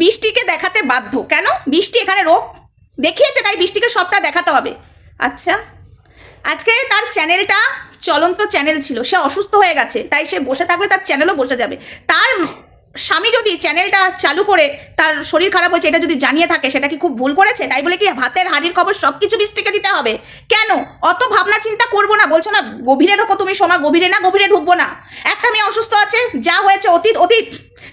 বৃষ্টিকে দেখাতে বাধ্য। কেন? বৃষ্টি এখানে রোগ দেখিয়েছে, তাই বৃষ্টিকে সবটা দেখাতে হবে। আচ্ছা আজকে তার চ্যানেলটা চলন্ত চ্যানেল ছিল। সে অসুস্থ হয়ে গেছে, তাই সে বসে থাকলে তার চ্যানেলও বসে যাবে। তার স্বামী যদি চ্যানেলটা চালু করে তার শরীর খারাপ হয়েছে, এটা যদি জানিয়ে থাকে, সেটা কি খুব ভুল করেছে? তাই বলে কি ভাতের হাড়ির খবর সব কিছু বৃষ্টিকে দিতে হবে? কেন? অত ভাবনা চিন্তা করব না। বলছো না, গভীরে ঢোকো তুমি সময় গভীরে না গভীরে ঢুকবো না। একটা মেয়ে অসুস্থ আছে, যা হয়েছে অতীত অতীত।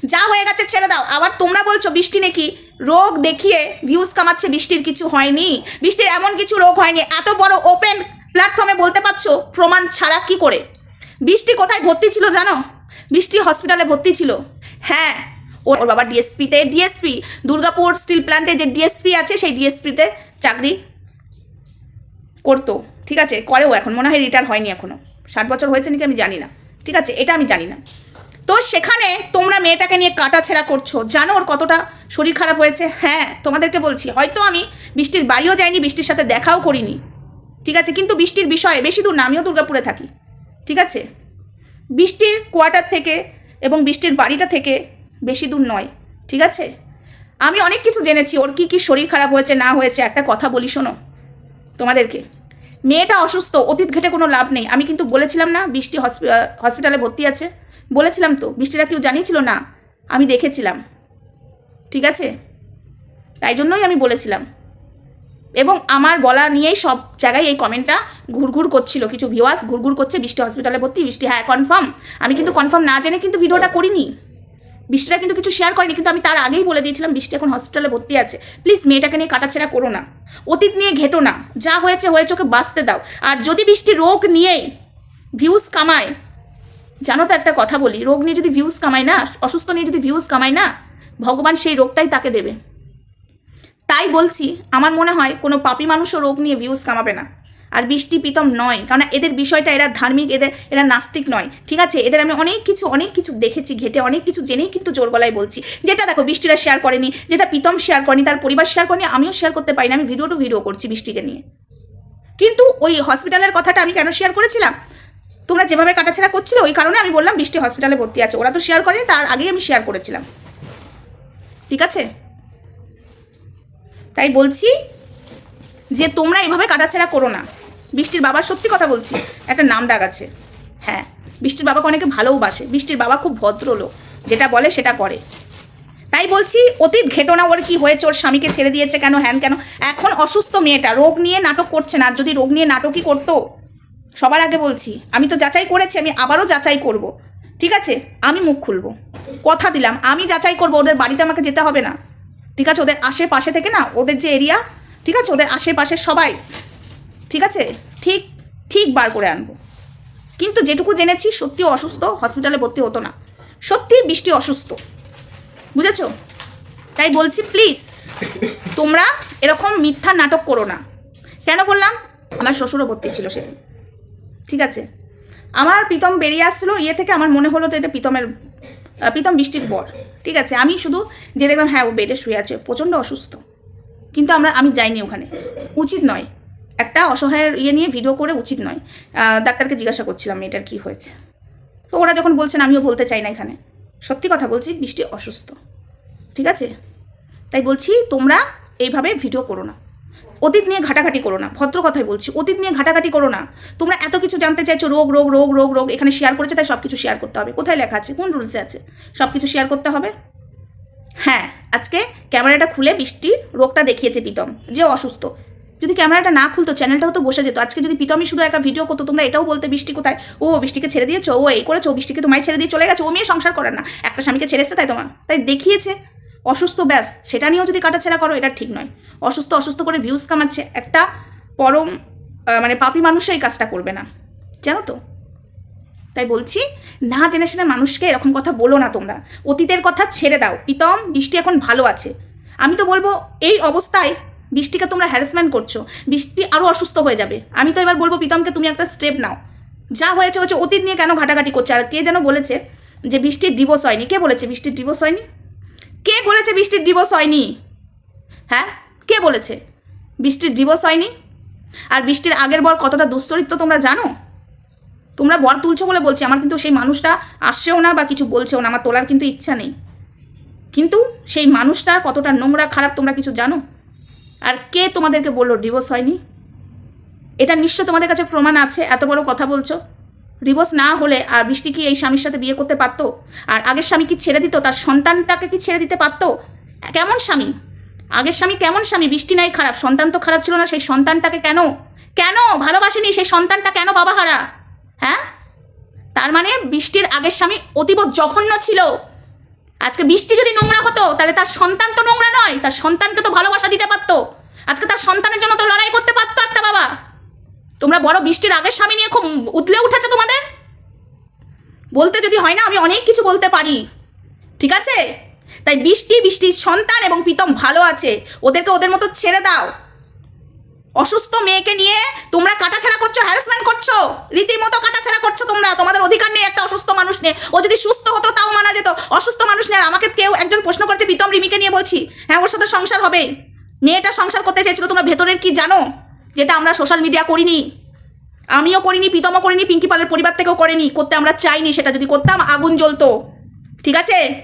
যা হয়ে গেছে ছেড়ে দাও। আবার তোমরা বলছো, বৃষ্টি নাকি? রোগ দেখিয়ে ভিউজ কামাচ্ছে, বৃষ্টির কিছু হয়নি। বৃষ্টির এমন কিছু রোগ হয়নি। এত বড় ওপেন প্ল্যাটফর্মে বলতে পারছ, প্রমাণ ছাড়া কি করে? বৃষ্টি কোথায় ভর্তি ছিল জানো? বৃষ্টি হসপিটালে ভর্তি ছিল। হ্যাঁ ওর বাবা ডিএসপিতে ডিএসপি দুর্গাপুর স্টিল প্ল্যান্টে যে ডিএসপি আছে, সেই ডিএসপিতে চাকরি করতো। ঠিক আছে, করেও এখন। মনে হয় রিটায়ার হয়নি এখনও ষাট বছর হয়েছে নাকি আমি জানি না। ঠিক আছে, এটা আমি জানি না। তো সেখানে তোমরা মেয়েটাকে নিয়ে কাটাছেড়া করছ। জানো ওর কতটা শরীর খারাপ হয়েছে? হ্যাঁ তোমাদেরকে বলছি। হয়তো আমি বৃষ্টির বাড়িও যাইনি, বৃষ্টির সাথে দেখাও করিনি। ঠিক আছে, কিন্তু বৃষ্টির বিষয়ে, বেশি দূর না, আমিও দুর্গাপুরে থাকি। ঠিক আছে? বৃষ্টির কোয়ার্টার থেকে এবং বৃষ্টির বাড়িটা থেকে বেশি দূর নয়। ঠিক আছে? আমি অনেক কিছু জেনেছি, ওর কী কী শরীর খারাপ হয়েছে, না হয়েছে, একটা কথা বলি, শোনো তোমাদেরকে। মেয়েটা অসুস্থ, অতীত ঘেটে কোনো লাভ নেই। আমি কিন্তু বলেছিলাম না, বৃষ্টি হসপি- হসপিটালে ভর্তি আছে। বলেছিলাম তো, বৃষ্টিটা কেউ জানিয়েছিল না? আমি দেখেছিলাম। ঠিক আছে? তাই জন্যই আমি বলেছিলাম। এবং আমার বলা নিয়েই সব জায়গায় এই কমেন্টটা ঘুরঘুর করছিল। কিছু ভিউয়ার্স ঘুরঘুর করছে, বৃষ্টি হসপিটালে ভর্তি, বৃষ্টি হ্যাঁ কনফার্ম আমি কিন্তু কনফার্ম না জেনে কিন্তু ভিডিওটা করিনি। বৃষ্টিটা কিন্তু কিছু শেয়ার করেনি, কিন্তু আমি তার আগেই বলে দিয়েছিলাম, বৃষ্টি এখন হসপিটালে ভর্তি আছে। প্লিজ মেয়েটাকে নিয়ে কাটাছেড়া করো না। অতীত নিয়ে ঘেটো না। যা হয়েছে হয়েছে, ওকে বাঁচতে দাও। আর যদি বৃষ্টি রোগ নিয়েই ভিউজ কামায়, জানো তো একটা কথা বলি, রোগ নিয়ে যদি ভিউজ কামায় না, অসুস্থ নিয়ে যদি ভিউজ কামায় না, ভগবান সেই রোগটাই তাকে দেবে। তাই বলছি, আমার মনে হয় কোনো পাপি মানুষও রোগ নিয়ে ভিউজ কামাবে না। আর বৃষ্টি প্রীতম নয়, কারণ এদের বিষয়টা এরা ধার্মিক, এদের, এরা নাস্তিক নয়, ঠিক আছে? এদের আমি অনেক কিছু অনেক কিছু দেখেছি ঘেটে, অনেক কিছু জেনেই কিন্তু জোর গলায় বলছি। যেটা দেখো, বৃষ্টিরা শেয়ার করেনি, যেটা প্রীতম শেয়ার করেনি, তার পরিবার শেয়ার করেনি, আমিও শেয়ার করতে পারি না, আমি ভিডিও টু ভিডিও করছি বৃষ্টিকে নিয়ে। কিন্তু ওই হসপিটালের কথাটা আমি কেন শেয়ার করেছিলাম? তোমরা যেভাবে কাটাছেড়া করছিল, ওই কারণে আমি বললাম বৃষ্টি হসপিটালে ভর্তি আছে, ওরা তো শেয়ার করেনি, তার আগেই আমি শেয়ার করেছিলাম। ঠিক আছে? তাই বলছি যে তোমরা এভাবে কাটাছেড়া করো না। বৃষ্টির বাবার সত্যি কথা বলছি, একটা নাম ডাক আছে। হ্যাঁ বৃষ্টির বাবাকে অনেকে ভালোবাসে বৃষ্টির বাবা খুব ভদ্রলোক, যেটা বলে সেটা করে। তাই বলছি, অতীত ঘেটো না ওর কি হয়েছে, ওর স্বামীকে ছেড়ে দিয়েছে কেন, হ্যান কেন? এখন অসুস্থ মেয়েটা, রোগ নিয়ে নাটক করছে না যদি রোগ নিয়ে নাটকই করতো, সবার আগে বলছি, আমি তো যাচাই করেছি, আমি আবারও যাচাই করব, ঠিক আছে? আমি মুখ খুলব। কথা দিলাম, আমি যাচাই করব, ওদের বাড়িতে আমাকে যেতে হবে না। ঠিক আছে? ওদের আশেপাশে থেকে না, ওদের যে এরিয়া, ঠিক আছে? ওদের আশেপাশে সবাই, ঠিক আছে? ঠিক ঠিক বার করে আনব। কিন্তু যেটুকু জেনেছি, সত্যি অসুস্থ, হসপিটালে ভর্তি হতো না। সত্যি বৃষ্টি অসুস্থ। বুঝেছ? তাই বলছি প্লিজ তোমরা এরকম মিথ্যা নাটক করো না। কেন বললাম? আমার শ্বশুরও ভর্তি ছিল সেদিন। ঠিক আছে? আমার প্রীতম বেরিয়ে আসছিল ইয়ে থেকে আমার মনে হলো তো এটা প্রীতমের প্রীতম বৃষ্টির বর ঠিক আছে? আমি শুধু যে দেখলাম হ্যাঁ ও বেডে শুয়ে আছে, প্রচণ্ড অসুস্থ। কিন্তু আমরা, আমি যাইনি ওখানে। উচিত নয়। একটা অসহায়ের ইয়ে নিয়ে ভিডিও করে উচিত নয়। ডাক্তারকে জিজ্ঞাসা করছিলাম মেয়েটার কী হয়েছে। তো ওরা যখন বলছেন, আমিও বলতে চাই না এখানে। সত্যি কথা বলছি বৃষ্টি অসুস্থ। ঠিক আছে? তাই বলছি, তোমরা এইভাবে ভিডিও করো না। অতীত নিয়ে ঘাটাঘাটি করো না। ভদ্র কথাই বলছি, অতীত নিয়ে ঘাটাঘাটি করো না। তোমরা এত কিছু জানতে চাইছো, রোগ রোগ রোগ রোগ রোগ, এখানে শেয়ার করেছে, তাই সব কিছু শেয়ার করতে হবে। কোথায় লেখা আছে? কোন রুলসে আছে? সব কিছু শেয়ার করতে হবে? হ্যাঁ আজকে ক্যামেরাটা খুলে বৃষ্টি রোগটা দেখিয়েছে প্রীতম, যে অসুস্থ। যদি ক্যামেরাটা না খুলতো চ্যানেলটাও তো বসে যেত। আজকে যদি প্রীতমই শুধু একা ভিডিও করতো, তোমরা এটাও বলতে বৃষ্টি কোথায়? ও বৃষ্টিকে ছেড়ে দিয়েছ, ও এই করেছ বৃষ্টিকে তোমায় ছেড়ে দিয়ে চলে গেছে, ও মেয়ে সংসার করে না। একটা স্বামীকে ছেড়ে এসছে তাই তোমার তাই দেখিয়েছে। অসুস্থ, ব্যাস। সেটা নিয়েও যদি কাটাছেড়া করো, এটা ঠিক নয়। অসুস্থ অসুস্থ করে ভিউজ কামাচ্ছে। একটা পরম মানে পাপি মানুষও এই কাজটা করবে না। জানো তো? তাই বলছি, না জেনে শুনে মানুষকে এরকম কথা বলো না তোমরা। অতীতের কথা ছেড়ে দাও। প্রীতম, বৃষ্টি এখন ভালো আছে। আমি তো বলব, এই অবস্থায় বৃষ্টিকে তোমরা হ্যারাসমেন্ট করছ, বৃষ্টি আরও অসুস্থ হয়ে যাবে। আমি তো এবার বলব, প্রীতমকে তুমি একটা স্টেপ নাও। যা হয়েছে হচ্ছে অতীত নিয়ে কেন ঘাটাঘাটি করছে? আর কে যেন বলেছে যে বৃষ্টির ডিভোর্স হয়নি? কে বলেছে বৃষ্টির ডিভোর্স হয়নি? কে বলেছে বৃষ্টির ডিভোর্স হয়নি? হ্যাঁ? কে বলেছে বৃষ্টির ডিভোর্স হয়নি? আর বৃষ্টির আগের বর কতটা দুশ্চরিত্র তোমরা জানো? তোমরা বর তুলছো বলে বলছি, আমার কিন্তু সেই মানুষটা আসছেও না বা কিছু বলছেও না, আমার তোলার কিন্তু ইচ্ছা নেই। কিন্তু সেই মানুষটা কতটা নোংরা খারাপ তোমরা কিছু জানো? আর কে তোমাদেরকে বলল ডিভোর্স হয়নি? এটা নিশ্চয় তোমাদের কাছে প্রমাণ আছে, এত বড় কথা বলছো। ডিভোর্স না হলে আর বৃষ্টি কি এই স্বামীর সাথে বিয়ে করতে পারতো? আর আগের স্বামী কি ছেড়ে দিত? তার সন্তানটাকে কি ছেড়ে দিতে পারতো? কেমন স্বামী? আগের স্বামী কেমন স্বামী? বৃষ্টি নাই খারাপ, সন্তান তো খারাপ ছিল না, সেই সন্তানটাকে কেন? কেন? ভালোবাসেনি, সেই সন্তানটা কেন বাবা হারা হ্যাঁ? তার মানে বৃষ্টির আগের স্বামী অতীব জঘন্য ছিল। আজকে বৃষ্টি যদি নোংরা হতো, তাহলে তার সন্তান তো নোংরা নয়, তার সন্তানকে তো ভালোবাসা দিতে পারতো। আজকে তার সন্তানের জন্য তো লড়াই করতে পারতো একটা বাবা। তোমরা বড় বৃষ্টির আগের স্বামী নিয়ে খুব উতলে উঠেছে তোমাদের? বলতে যদি হয় না, আমি অনেক কিছু বলতে পারি। ঠিক আছে? তাই বৃষ্টি, বৃষ্টির সন্তান এবং প্রীতম ভালো আছে। ওদেরকে ওদের মতো ছেড়ে দাও। অসুস্থ মেয়েকে নিয়ে তোমরা কাটাছাড়া করছ হ্যারাসমেন্ট করছ, রীতিমতো কাটাছাড়া করছ তোমরা। তোমাদের অধিকার নেই একটা অসুস্থ মানুষ নিয়ে। ও যদি সুস্থ হতো, তাও মানা যেত অসুস্থ মানুষ নিয়ে আর আমাকে কেউ একজন প্রশ্ন করছে প্রীতম রিমিকে নিয়ে বলছি হ্যাঁ ওর সাথে সংসার হবে? মেয়েটা সংসার করতে চেয়েছিল, তোমরা ভেতরের কি জানো? যেটা আমরা সোশ্যাল মিডিয়া করিনি। আমিও করিনি, প্রীতমও করিনি পিঙ্কি পালের পরিবার থেকেও করেনি। করতে আমরা চাইনি সেটা, যদি করতাম আগুন জ্বলতো। ঠিক আছে?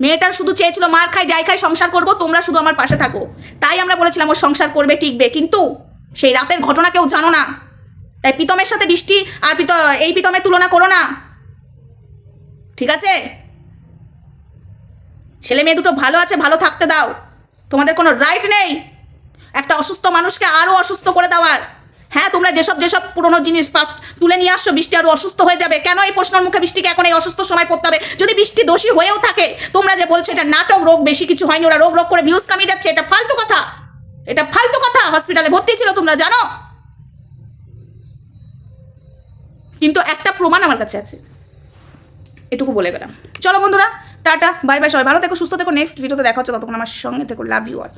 মেয়েটার শুধু চেয়েছিল, মার খাই, যাই খাই, সংসার করব, তোমরা শুধু আমার পাশে থাকো। তাই আমরা বলেছিলাম, ও সংসার করবে, টিকবে। কিন্তু সেই রাতের ঘটনা কেউ জানো না। তাই প্রীতমের সাথে বৃষ্টি আর প্রীত, এই প্রীতমের তুলনা করো না। ঠিক আছে? ছেলে মেয়ে দুটো ভালো আছে, ভালো থাকতে দাও। তোমাদের কোনো রাইট নেই? একটা অসুস্থ মানুষকে আরও অসুস্থ করে দেওয়ার। হ্যাঁ তোমরা যেসব যেসব পুরনো জিনিস পাস তুলে নিয়ে আসছো, বৃষ্টি আরও অসুস্থ হয়ে যাবে। কেন এই প্রশ্নের মুখে বৃষ্টিকে এখন এই অসুস্থ সময় পড়তে হবে? যদি বৃষ্টি দোষী হয়েও থাকে, তোমরা যে বলছো এটা নাটক, রোগ বেশি কিছু হয়নি, ওরা রোগ রোগ করে ভিউজ কামিয়ে যাচ্ছে, এটা ফালতু কথা। এটা ফালতু কথা হসপিটালে ভর্তি ছিল তোমরা, জানো? কিন্তু একটা প্রমাণ আমার কাছে আছে। এটুকু বলে গেলাম। চলো বন্ধুরা, টাটা, বাই বাই, সবাই ভালো থেকো, সুস্থ থেকো নেক্সট ভিডিওতে দেখা হচ্ছে, ততক্ষণ আমার সঙ্গে থেকো লাভ ইউ অল